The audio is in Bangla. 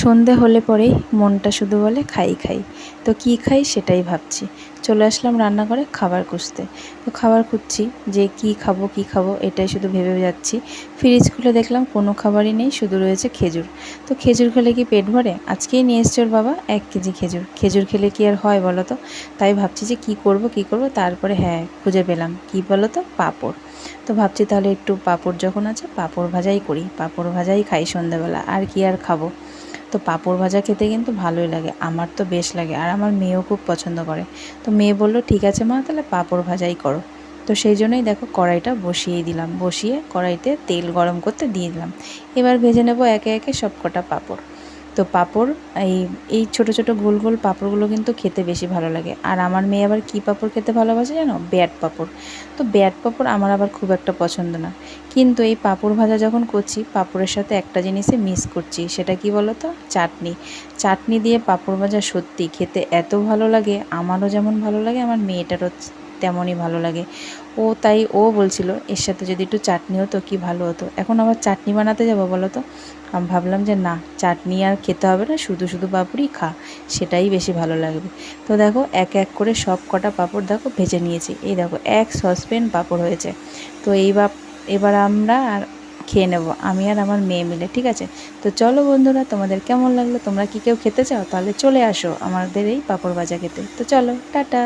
সন্ধে হলে পরেই মনটা শুধু বলে, খাই খাই। তো কি খাই সেটাই ভাবছি। চলে আসলাম রান্নাঘরে খাবার খুঁজতে। তো খাবার খুঁজছি যে কি খাব কি খাব এটাই শুধু ভেবে যাচ্ছি। ফ্রিজ খুলে দেখলাম কোনো খাবারই নেই, শুধু রয়েছে খেজুর। তো খেজুর খেলে কি পেট ভরে? আজকেই নিয়ে এসছে ওর বাবা এক কেজি খেজুর। খেজুর খেলে কি আর হয় বলো তো? তাই ভাবছি যে কি করব কি করব? তারপরে হ্যাঁ খুঁজে পেলাম। কি বলো তো? পাঁপড়। তো ভাবছি তাহলে একটু পাঁপড় যখন আছে পাঁপড় ভাজাই করি। পাঁপড় ভাজাই খাই সন্ধ্যাবেলা আর কি আর খাব? তো পাঁপড় ভাজা খেতে কিন্তু ভালোই লাগে, আমার তো বেশ লাগে আর আমার মেয়েও খুব পছন্দ করে। তো মেয়ে বলল, ঠিক আছে মা, তাহলে পাঁপড় ভাজাই করো। তো সেই জন্যই দেখো কড়াইটা বসিয়ে দিলাম, বসিয়ে কড়াইতে তেল গরম করতে দিয়ে দিলাম। এবার ভেজে নেব একে একে সব কটা পাঁপড়। তো পাঁপড়, এই এই ছোটো ছোটো গোল গোল পাঁপড়গুলো কিন্তু খেতে বেশি ভালো লাগে। আর আমার মেয়ে আবার কী পাঁপড় খেতে ভালোবাসে জানো? ব্যাট পাঁপড়। তো ব্যাট পাঁপড় আমার আবার খুব একটা পছন্দ না। কিন্তু এই পাঁপড় ভাজা যখন করছি, পাঁপড়ের সাথে একটা জিনিসে মিস করছি, সেটা কি বলো তো চাটনি। চাটনি দিয়ে পাঁপড় ভাজা সত্যি খেতে এত ভালো লাগে, আমারও যেমন ভালো লাগে, আমার মেয়েটারও তেমনই ভালো লাগে। ও তাই ও বলছিল, এর সাথে যদি একটু চাটনি হতো কি ভালো হতো। এখন আবার চাটনি বানাতে যাব বলো তো? আমি ভাবলাম যে না, চাটনি আর খেতে হবে না, শুধু শুধু পাপড়ি খা, সেটাই বেশি ভালো লাগবে। তো দেখো, এক এক করে সব কটা পাঁপড় দেখো ভেজে নিয়েছি। এই দেখো, এক সসপ্যান পাঁপড় হয়েছে। তো এই বাপ এবার আমরা আর খেয়ে নেব, আমি আর আমার মেয়ে মিলে, ঠিক আছে? তো চলো বন্ধুরা, তোমাদের কেমন লাগল? তোমরা কি কেউ খেতে চাও? তাহলে চলে আসো আমাদের এই পাপড় ভাজা খেতে। তো চলো, টাটা!